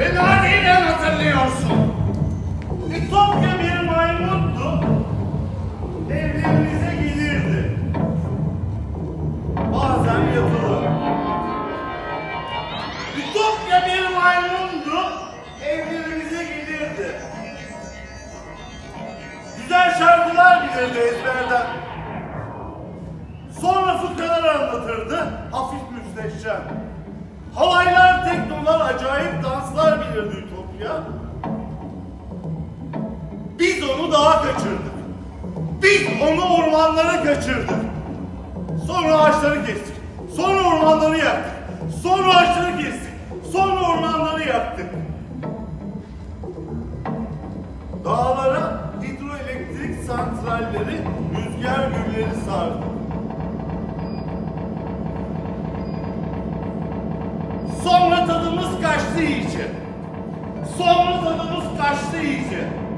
Beni haliyle hatırlıyorsun. Ütopya bir maymundu. Evlerimize gelirdi. Bazen yatılı. Ütopya bir maymundu. Evlerimize gelirdi. Güzel şarkılar bilirdi ezberden. Sonra fıkralar anlatırdı, hafif müsteşem. Halaylar, teknolar, acayip danslar bilirdi Ütopya. Biz onu dağa kaçırdık. Biz onu ormanlara kaçırdık. Sonra ağaçları kestik. Sonra ormanları yaktık. Sonra ağaçları kestik. Sonra ormanları yaktık. Dağlara hidroelektrik santralleri, rüzgar gülleri sardık. Sonra tadımız kaçtı iyice. Sonra tadımız kaçtı iyice.